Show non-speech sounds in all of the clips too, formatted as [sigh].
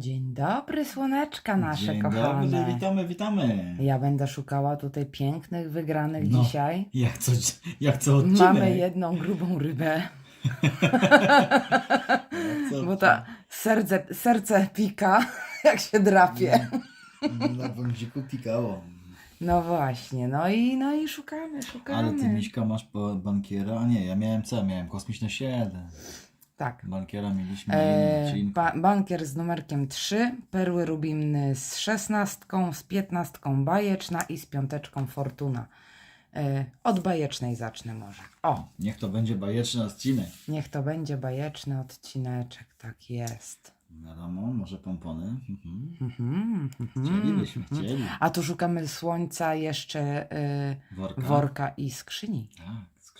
Dzień dobry, słoneczka nasze Dzień kochane. dobry, witamy, witamy. Ja będę szukała tutaj pięknych wygranych No. dzisiaj. Jak co, jak co odcinek? Mamy jedną grubą rybę, [laughs] Jak co bo ta serce, serce pika, [laughs] jak się drapie. Na bądziku pikało. No właśnie, no i, no i szukamy, szukamy. Ale ty, Miśka, masz po bankiera? A nie, ja miałem co? Miałem kosmiczne 7. Tak. Bankiera mieliśmy E, odcinku. ba bankier z numerkiem 3, perły rubiny z szesnastką, z piętnastką bajeczna i z piąteczką fortuna. E, od bajecznej zacznę może. O, Niech to będzie bajeczny odcinek. niech to będzie bajeczny odcineczek, tak jest. Wiadomo, może pompony. Mhm. Mhm, mhm, Chcielibyśmy, mhm. chcieli. A tu szukamy słońca jeszcze e, Worka. worka i skrzyni. Tak,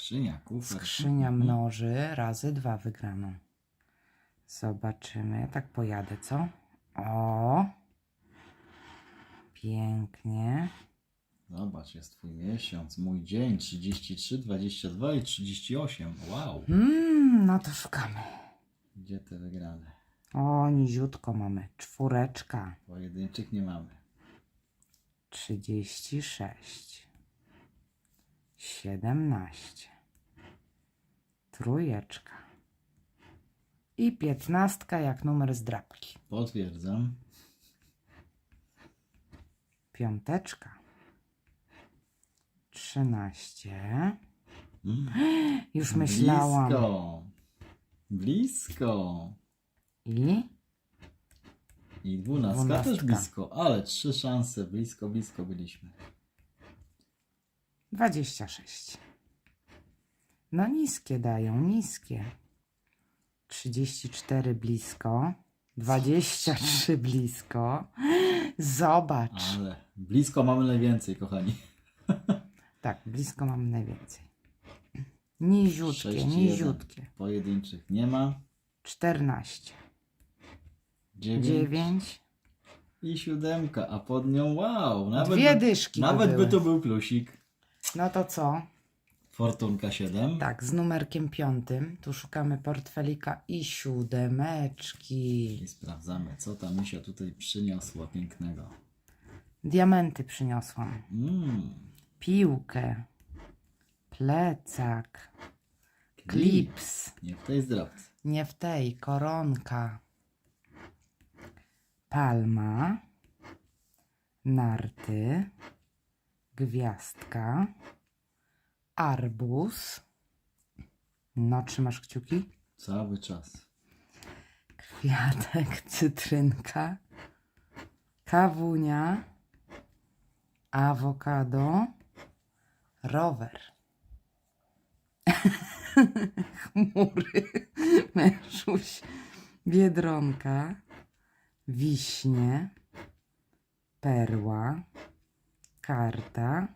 skrzynia, kufer. Skrzynia Mhm. mnoży razy dwa wygraną. Zobaczymy. Ja tak pojadę, co? O! Pięknie. Zobacz, jest twój miesiąc, mój dzień. 33, 22 i 38. Wow. Mm, no to szukamy. Gdzie te wygrane? O, niziutko mamy. Czwóreczka. Pojedynczych nie mamy. 36. 17. Trójeczka. I piętnastka jak numer z drapki. Potwierdzam. Piąteczka. Trzynaście. Mm. Już myślałam. Blisko. Blisko. I I dwunastka, Dwunastka. też blisko, ale trzy szanse. Blisko, blisko byliśmy. 26. No niskie dają, niskie. 34 blisko. 23 blisko. Zobacz. Ale blisko mamy najwięcej, kochani. [laughs] Tak, blisko mamy najwięcej. Niziutkie, niziutkie. Pojedynczych nie ma. 14. Dziewięć. 9. I siódemka, a pod nią wow. Nawet, Dwie dyszki nawet by tu był plusik. No to co? Fortunka 7. Tak, z numerkiem piątym. Tu szukamy portfelika i siódemeczki. I sprawdzamy, co ta misia tutaj przyniosła pięknego. Diamenty przyniosłam. Mm. Piłkę. Plecak. Klips. Nie w tej zdrabce. Nie w tej. Koronka. Palma. Narty. Gwiazdka. Arbuz. No, trzymasz kciuki? Cały czas. Kwiatek, [laughs] cytrynka, kawunia, awokado, rower. [laughs] Chmury, [laughs] mężuś, biedronka, wiśnie, perła, karta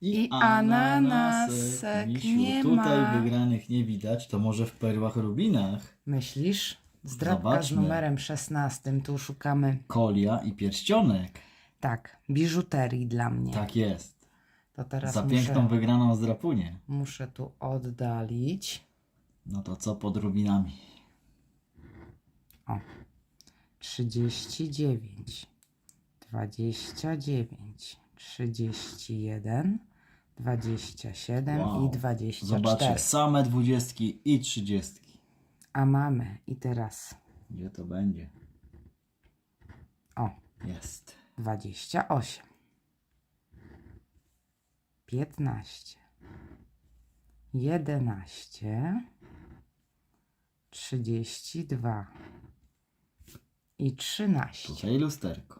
I ananasek Misiu, nie tutaj ma. wygranych nie widać, to może w perłach rubinach. Myślisz? Zdrabka z Zobaczmy. numerem 16. Tu szukamy, Kolia i pierścionek. tak, biżuterii dla mnie. Tak jest. To teraz Za piękną muszę, wygraną z muszę tu oddalić. No to co pod rubinami? O, 39, 29, 31, 27 Wow. i 24. Zobaczcie, same dwudziestki i trzydziestki. A mamy i teraz, Gdzie to będzie? o, Jest. 28, 15, 11, 32 i 13. Tutaj lusterko.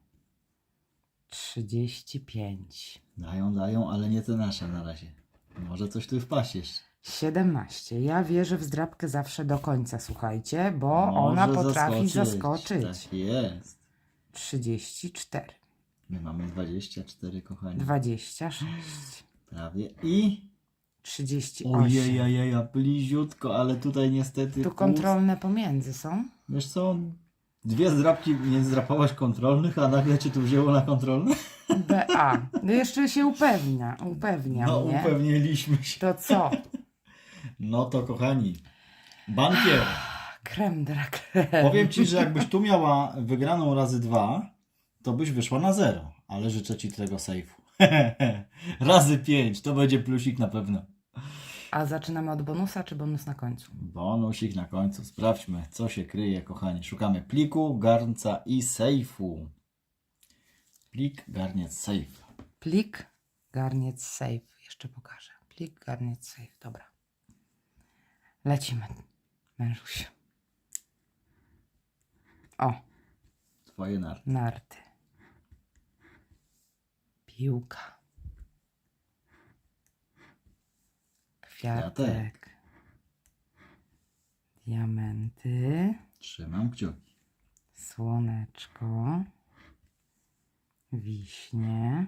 35. Dają, dają, ale nie te nasze na razie. Może coś tu wpaść jeszcze. 17. Ja wierzę w zdrabkę zawsze do końca, słuchajcie, bo ona Może potrafi zaskoczyć. Tak jest. 34. My mamy 24, kochani. 26. Prawie. I... 38. Ojej, ojej, bliziutko, ale tutaj niestety... Tu kontrolne pomiędzy są. Wiesz co, dwie zdrapki nie zdrapałaś kontrolnych, a nagle cię tu wzięło na kontrolne? BA. No jeszcze się upewnia, upewnia No, mnie. upewniliśmy się. To co? No to kochani, bankier. [sighs] Krem de la creme. Powiem ci, że jakbyś tu miała wygraną razy dwa, to byś wyszła na zero. Ale życzę ci tego sejfu. [laughs] razy pięć, to będzie plusik na pewno. A zaczynamy od bonusa, czy bonus na końcu? Bonusik na końcu. Sprawdźmy, co się kryje, kochani. Szukamy pliku, garnca i sejfu. Plik, garniec, sejf. Plik, garniec, save. Jeszcze pokażę. Plik, garniec, save. Dobra. Lecimy. Mężuś. O, Twoje narty. narty. Piłka. Kwiatek. Kwiatek. Diamenty. Trzymam kciuki. Słoneczko. Wiśnie.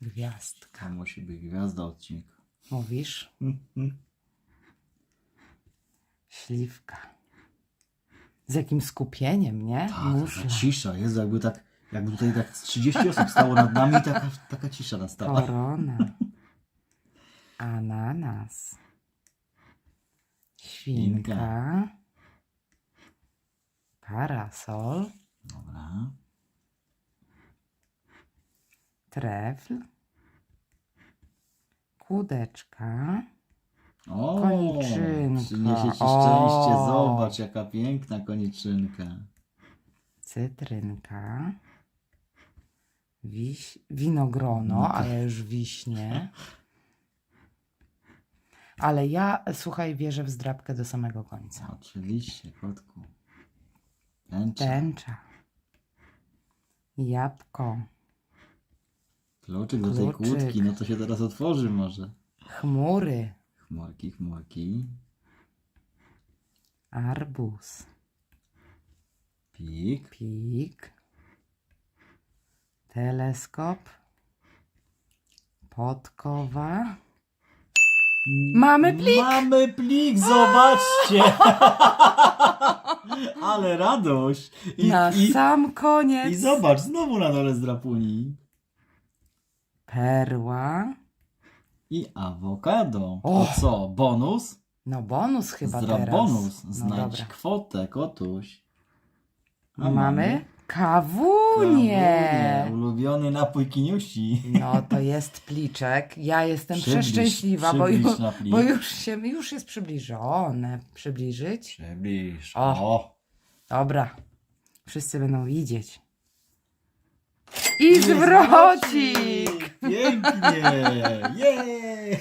Gwiazdka. To musi być gwiazda odcinka. Mówisz? [laughs] Śliwka. Z jakim skupieniem, nie? Tak, Muszla. taka cisza jest, jakby tak, jakby tutaj tak z 30 osób stało nad nami, taka, taka cisza nastała. Korona. Ananas. Świnka. Parasol. Dobra. Trefl. Kłódeczka. O, Koniczynka. przyniesie ci O. szczęście. Zobacz, jaka piękna koniczynka. cytrynka, wiś, winogrono, No to- ale już wiśnie. [laughs] Ale ja, słuchaj, wierzę w zdrabkę do samego końca. Oczywiście, kotku. Tęcza, Tęcza, jabłko, kluczyk do tej Kluczyk. kłódki, no to się teraz otworzy może. chmury, Chmurki, chmurki. arbuz, Pik. pik, teleskop, podkowa. Mamy plik! Mamy plik, zobaczcie! [laughs] Ale radość! I, Na i, sam koniec. I zobacz, znowu na dole z drapuni. Perła. I awokado. O! Co, bonus? No bonus chyba Zdra teraz. bonus. No Znajdź dobra. kwotę, kotuś. A Mamy kawunię. kawunię, Ulubiony napój kiniusi. No to jest pliczek. Ja jestem Przybliż- przeszczęśliwa, bo, przybliż ju, na plik. bo już się już jest przybliżone. Przybliżyć? Przybliż. O. O. Dobra. Wszyscy będą widzieć. I zwrocik! Pięknie! Jej!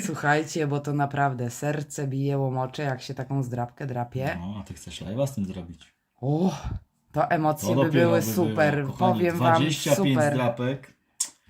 Słuchajcie, bo to naprawdę serce bije łomocze, jak się taką zdrabkę drapie. No, a ty chcesz live'a z tym zrobić? O, to emocje To by dopiero były by super. było. Kochani, Powiem wam 25 super. drapek.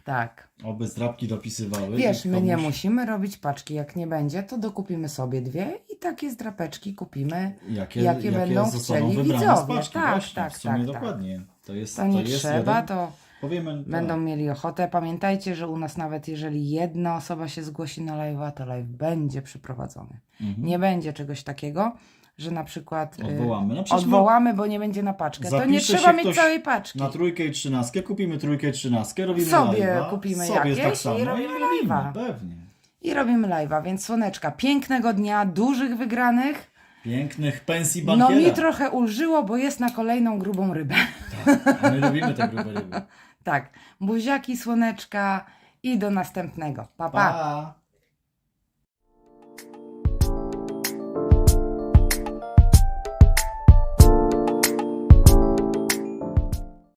Tak. Oby zdrapki dopisywały. Wiesz, i my nie komuś- musimy robić paczki. Jak nie będzie, to dokupimy sobie dwie i takie zdrapeczki kupimy. Jakie, jakie będą zostaną chcieli wybrane widzowie. Z paczki, Tak, właśnie, tak, w sumie tak, tak. dokładnie. To jest, To nie jest trzeba, jeden, to Powiemy, tak. będą mieli ochotę. Pamiętajcie, że u nas nawet jeżeli jedna osoba się zgłosi na live'a, to live będzie przeprowadzony. Mhm. Nie będzie czegoś takiego, że na przykład y, Odwołamy. No odwołamy, bo nie będzie na paczkę. To nie trzeba mieć całej paczki. Na trójkę i trzynastkę kupimy trójkę i trzynastkę, robimy Sobie live'a. kupimy sobie jakieś tak samo i robimy live'a. Pewnie. I robimy live'a, więc słoneczka, pięknego dnia, dużych wygranych. Pięknych pensji No bankiera. mi trochę ulżyło, bo jest na kolejną grubą rybę. [laughs] A my lubimy te grube ryby. [laughs] Tak, buziaki, słoneczka i do następnego. Pa, pa. Pa!